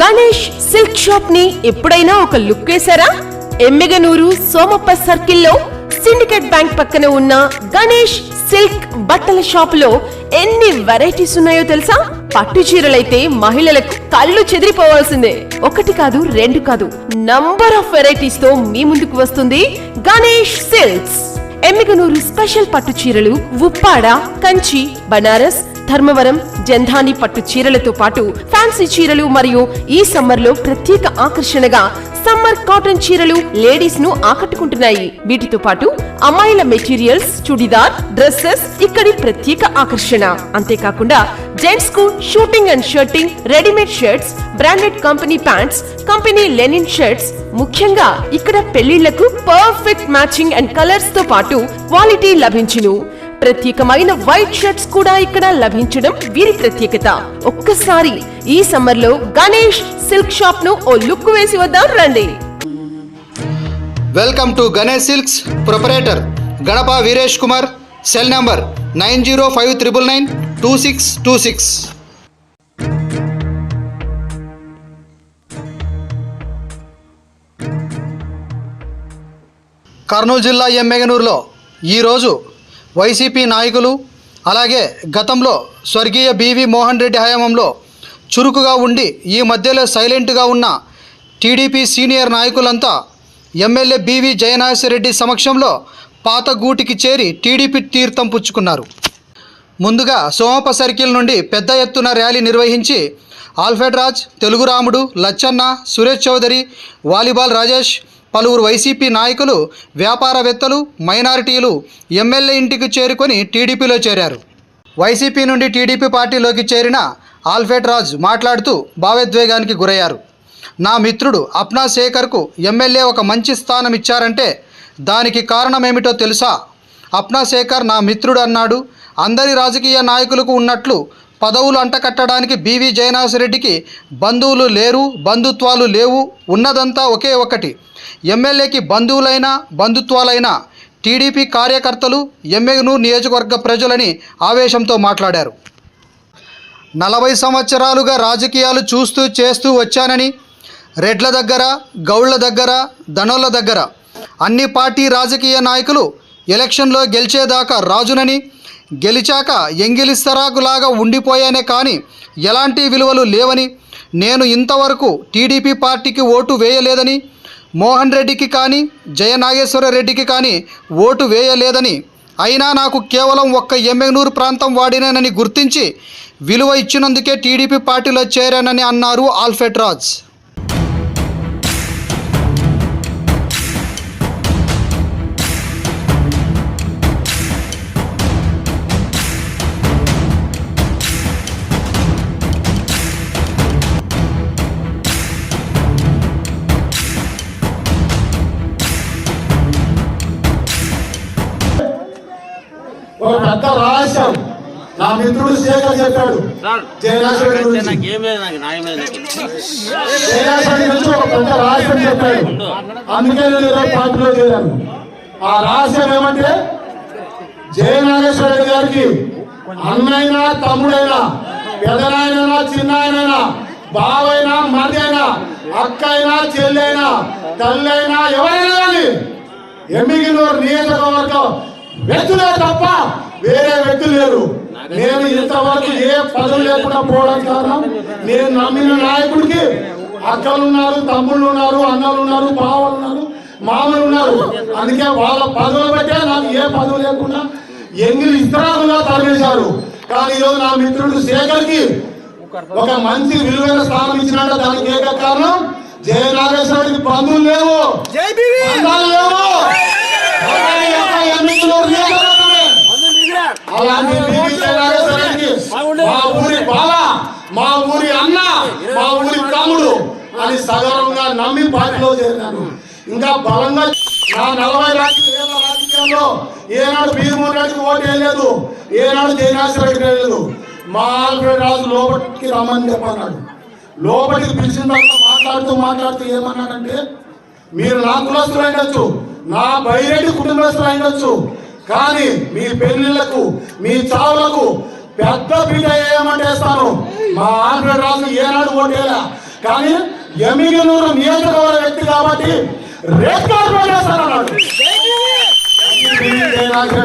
Ganesh silk షాప్ని ఎప్పుడైనా ఒక లుక్ వేసారా ఎమ్మిగనూరు సోమప్ప సర్కిల్లో సిండికేట్ బ్యాంక్ పక్కన ఉన్న గణేష్ సిల్క్ బట్టల షాప్లో ఎన్ని వెరైటీస్ ఉన్నాయో తెలుసా? పట్టు చీరలైతే మహిళలకు కళ్ళు చెదిరిపోవాల్సిందే. ఒకటి కాదు రెండు కాదు నంబర్ ఆఫ్ వెరైటీస్తో మీ ముందుకు వస్తుంది గణేష్ సిల్క్స్. ఎమ్మిగనూరు స్పెషల్ పట్టు చీరలు ఉప్పాడ కంచి బనారస్ ధర్మవరం జంధాని పట్టు చీరలతో పాటు ఫ్యాన్సీ చీరలు మరియు ఈ సమ్మర్లో ప్రత్యేక ఆకర్షణగా సమ్మర్ కాటన్ చీరలు లేడీస్ను ఆకట్టుకుంటున్నాయి. వీటితో పాటు అమ్మాయిల మెటీరియల్స్ చుడిదార్ డ్రెస్సెస్ ఇక్కడి ప్రత్యేక ఆకర్షణ. అంతేకాకుండా జెంట్స్కు suiting and shirting readymade shirts branded company pants company linen shirts. ముఖ్యంగా ఇక్కడ పెళ్ళిళ్ళకు పర్ఫెక్ట్ మ్యాచింగ్ అండ్ కలర్స్తో పాటు క్వాలిటీ లభించును. ప్రత్యేకమైన వైట్ షర్ట్స్ కూడా ఇక్కడ లభించడం వీరి ప్రత్యేకత. ఒక్కసారి ఈ సమ్మర్లో గణేష్ సిల్క్ షాప్ను ఓ లుక్ వేసి వద్దాం రండి. Welcome to Ganesh silks proprietor Ganapa Veeresh Kumar cell number nine zero five triple nine two six two six. Kurnool జిల్లా ఎమ్మెగనూరులో ఈరోజు వైసీపీ నాయకులు అలాగే గతంలో స్వర్గీయ బివి మోహన్ రెడ్డి హయాంలో చురుకుగా ఉండి ఈ మధ్యలో సైలెంట్గా ఉన్న టీడీపీ సీనియర్ నాయకులంతా ఎమ్మెల్యే బివి జయనాథరెడ్డి సమక్షంలో పాత గూటికి చేరి టీడీపీ తీర్థం పుచ్చుకున్నారు. ముందుగా సోమప సర్కిల్ నుండి పెద్ద ఎత్తున ర్యాలీ నిర్వహించి ఆల్ఫెడ్ రాజ్ తెలుగు రాముడు లచ్చన్న సురేష్ చౌదరి వాలీబాల్ రాజేష్ పలువురు వైసీపీ నాయకులు వ్యాపారవేత్తలు మైనారిటీలు ఎమ్మెల్యే ఇంటికి చేరుకొని టీడీపీలో చేరారు. వైసీపీ నుండి టీడీపీ పార్టీలోకి చేరిన ఆల్ఫెట్ రాజ్ మాట్లాడుతూ భావోద్వేగానికి గురయ్యారు. నా మిత్రుడు అప్నా శేఖర్కు ఎమ్మెల్యే ఒక మంచి స్థానం ఇచ్చారంటే దానికి కారణమేమిటో తెలుసా? అప్నా శేఖర్ నా మిత్రుడు అన్నాడు. అందరి రాజకీయ నాయకులకు ఉన్నట్లు పదవులు అంటకట్టడానికి బీవీ జయనాథరెడ్డికి బంధువులు లేరు బంధుత్వాలు లేవు ఉన్నదంతా ఒకే ఒకటి. ఎమ్మెల్యేకి బంధువులైనా బంధుత్వాలైనా టీడీపీ కార్యకర్తలు ఎమ్మెను నియోజకవర్గ ప్రజలని ఆవేశంతో మాట్లాడారు. నలభై సంవత్సరాలుగా రాజకీయాలు చూస్తూ చేస్తూ వచ్చానని రెడ్ల దగ్గర గౌళ్ళ దగ్గర ధనోళ్ళ దగ్గర అన్ని పార్టీ రాజకీయ నాయకులు ఎలక్షన్లో గెలిచేదాకా రాజునని గెలిచాక ఎంగిలిస్తరాకులాగా ఉండిపోయానే కానీ ఎలాంటి విలువలు లేవని నేను ఇంతవరకు టీడీపీ పార్టీకి ఓటు వేయలేదని మోహన్ రెడ్డికి కానీ జయనాగేశ్వర రెడ్డికి కానీ ఓటు వేయలేదని అయినా నాకు కేవలం ఒక్క ఎమ్మెగనూరు ప్రాంతం వాడినానని గుర్తించి విలువ ఇచ్చినందుకే టీడీపీ పార్టీలో చేరానని అన్నారు ఆల్ఫెట్రాజ్ మిత్రుడు శేఖర్ చెప్పాడు. జయనాథుడి గురించి. జయనాథుడి గురించి ఒక పెద్ద రహస్యం చెప్పాడు. అందుకే నేను ఈరోజు పార్టీలో చేరాను. ఆ రహస్యం ఏమంటే జయనాగేశ్వర రెడ్డి గారికి అన్నైనా తమ్ముడైనా పెదనాయనైనా చిన్నాయనైనా బావైనా మరిది అయినా అక్క అయినా చెల్లి అయినా తల్లి అయినా ఎవరైనా కానీ ఎమ్మిగినూరు నియోజకవర్గం వ్యక్తులే తప్ప వేరే వ్యక్తులు లేరు. నేను ఇంతవరకు ఏ పదవి లేకుండా పోవడం కారణం నేను నమ్మిన నాయకుడికి అక్కలు ఉన్నారు తమ్ముళ్ళు ఉన్నారు అన్నలు ఉన్నారు బావలు ఉన్నారు మామలు ఉన్నారు అందుకే వాళ్ళ పదవులు బట్టే నాకు ఏ పదవి లేకుండా ఎంగిలి ఇతరాలుగా తరలించారు కానీ ఈరోజు నా మిత్రుడు శేఖర్కి ఒక మంచి విలువైన స్థానం ఇచ్చినట్టు దానికి ఏక కారణం జయ నాగేశ్వరుడికి బంధువులు లేవు. లేవు. నాగేశ్వరుడికి మా ఊరి బాల మా ఊరి అన్న మా ఊరి తమ్ముడు అని సగర్వంగా నమ్మి పార్టీలో చేరినాను ఇంకా బలంగా నా నలభై రాజకీయ రాజకీయాల్లో ఏనాడు భీమోహన్ రెడ్డికి ఓటు వేయలేదు ఏనాడు జయనాశ్వర రెడ్డికి వేయలేదు మా ఆల్ఫ్రెడ్ రాజు లోపలికి రమ్మని చెప్పన్నాడు. లోపలికి పిలిచిన తర్వాత మాట్లాడుతూ మాట్లాడుతూ ఏమన్నాడంటే మీరు నా కులస్తులు ఉండొచ్చు నా బైరెడ్డి కుటుంబస్తులు ఉండొచ్చు కానీ మీ పెళ్ళిళ్ళకు మీ చావులకు పెద్ద బిడ్డ వేయమంటే వేస్తాను మా ఆంధ్ర రాజు ఏనాడు ఓటేలా. కానీ ఎమిగినూరు నియోజకవర్గ వ్యక్తి కాబట్టి రేట్ కార్డు ఓటేస్తాను అన్నాడు.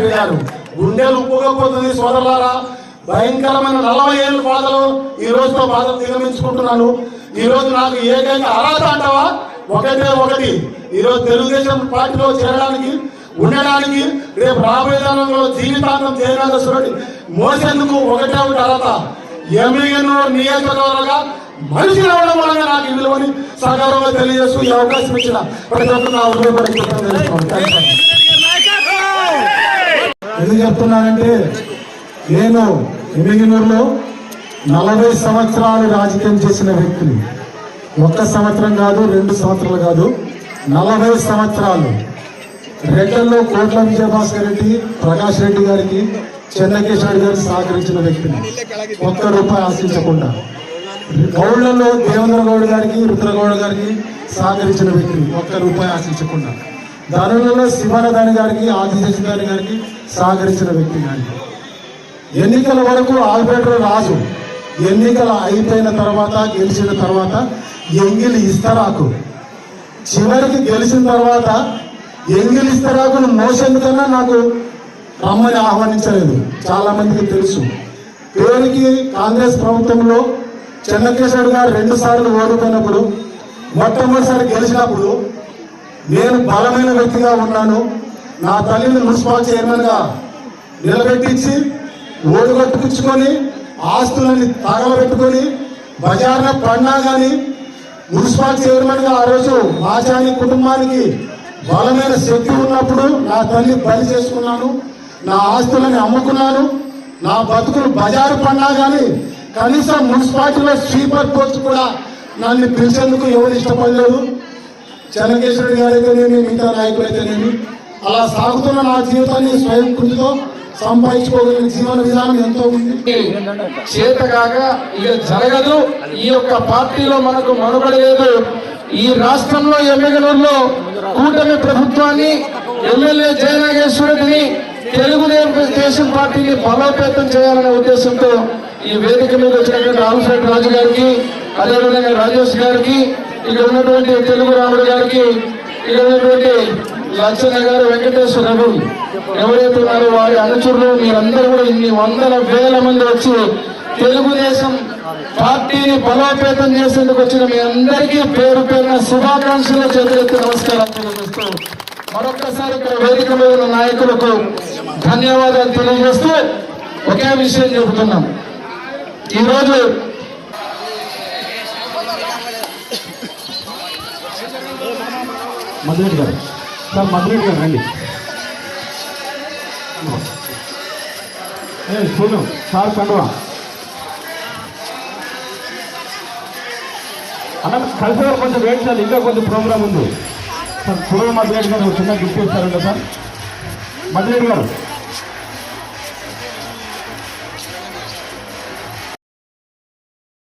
గారు గుండెలు ఉప్పుకపోతుంది సోదరులారా. భయంకరమైన నలభై ఏళ్ళ బాధలు ఈ రోజుతో బాధలు దిగమించుకుంటున్నాను ఈ రోజు నాకు ఏకైక అర్హత అంటావా? ఒకటే ఒకటి. ఈరోజు తెలుగుదేశం పార్టీలో చేరడానికి ఉండడానికి రేపు రాబోయే కాలంలో జీవితాంతం జయనాథేశ్వరుడి మోసేందుకు ఒకటే ఒకటి అర్హత. ఎమ్మెల్యేను నియోజకవర్గంగా మనిషి రావడం వల్ల నాకు ఈ విలువని సగౌరవంగా తెలియజేస్తూ ఈ అవకాశం ఇచ్చిన ప్రతి ఒక్కరు నా ఎందుకు చెప్తున్నానంటే నేను ఎమ్మిగినూరులో నలభై సంవత్సరాలు రాజకీయం చేసిన వ్యక్తిని. ఒక్క సంవత్సరం కాదు రెండు సంవత్సరాలు కాదు నలభై సంవత్సరాలు రెండల్లో కోట్ల విజయభాస్కర్ రెడ్డి ప్రకాష్ రెడ్డి గారికి చెన్నకేశ్వర గారు సహకరించిన వ్యక్తిని ఒక్క రూపాయి ఆశించకుండా. గౌడ్లలో దేవేంద్ర గౌడ్ గారికి రుద్రగౌడ్ గారికి సహకరించిన వ్యక్తిని ఒక్క రూపాయి ఆశించకుండా. ధనులలో శివనదాని గారికి ఆదిశేషదాని గారికి సహకరించిన వ్యక్తి కానీ ఎన్నికల వరకు ఆల్బేటర్ రాజు. ఎన్నికలు అయిపోయిన తర్వాత గెలిచిన తర్వాత ఎంగిలి ఇస్తరాకు. చివరికి గెలిచిన తర్వాత ఎంగిలిస్తరాకును మోషన్ మోసేందుకన్నా నాకు రమ్మని ఆహ్వానించలేదు. చాలా మందికి తెలుసు. పేరుకి కాంగ్రెస్ ప్రభుత్వంలో చెన్నకేశ్వర్ గారు రెండు సార్లు ఓడిపోయినప్పుడు మొట్టమొదటిసారి గెలిచినప్పుడు నేను బలమైన వ్యక్తిగా ఉన్నాను. నా తల్లిని మున్సిపల్ చైర్మన్గా నిలబెట్టించి ఓటుగట్టుకుచ్చుకొని ఆస్తులని తగలబెట్టుకొని బజార్న పడినా కానీ మున్సిపల్ చైర్మన్గా ఆ రోజు మాచాని కుటుంబానికి బలమైన శక్తి ఉన్నప్పుడు నా తల్లి బలి చేసుకున్నాను నా ఆస్తులని అమ్ముకున్నాను నా బతుకులు బజారు పడినా కానీ కనీసం మున్సిపాలిటీలో స్వీపర్ పోస్ట్ కూడా నన్ను పిలిచేందుకు ఎవరు ఇష్టపడలేదు. చెన్నకేశ్వరుడు గారైతేనేమి మిగతా నాయకులు అయితేనేమి అలా సాగుతున్న నా జీవితాన్ని స్వయం కృషితో సంపాదించుకోగలిగిన జీవన విధానం ఎంతో ఉంది. చేతగాక ఇక జరగదు. ఈ యొక్క పార్టీలో మనకు మనుగడ లేదు. ఈ రాష్ట్రంలో ఎమ్మెగనూరులో కూటమి ప్రభుత్వాన్ని ఎమ్మెల్యే జయనాగేశ్వరుడిని తెలుగుదేశం పార్టీని బలోపేతం చేయాలనే ఉద్దేశంతో ఈ వేదిక మీద వచ్చినటువంటి ఆల్ఫ్రెడ్ రాజు గారికి అదేవిధంగా రాజేష్ గారికి ఇక్కడ ఉన్నటువంటి తెలుగు రాముడు గారికి ఇక్కడ ఉన్నటువంటి లచ్చన్న గారు వెంకటేశ్వర రఘు ఎవరైతే ఉన్నారో వారి అనుచరులు మీరందరూ కూడా ఇన్ని వందల వేల మంది వచ్చి తెలుగుదేశం పార్టీని బలోపేతం చేసేందుకు వచ్చిన మీ అందరికీ పేరు పేరున శుభాకాంక్షలు చేతులెత్తి నమస్కారాలు తెలియజేస్తూ మరొక్కసారి ఇక్కడ వేదిక మీద ఉన్న నాయకులకు ధన్యవాదాలు తెలియజేస్తూ ఒకే విషయం చెబుతున్నాం. ఈరోజు మధురెడ్డి గారు. సార్ మధురెడ్డి గారు రండి. చూడు సార్ కండువా. అన్న కలిసి కొంచెం వెయిట్ చేయాలి. ఇంకా కొంచెం ప్రోగ్రామ్ ఉంది. సార్ చూడండి మధురెడ్డి గారు ఒక చిన్న గిఫ్ట్ ఇస్తారంట సార్. మధురెడ్డి గారు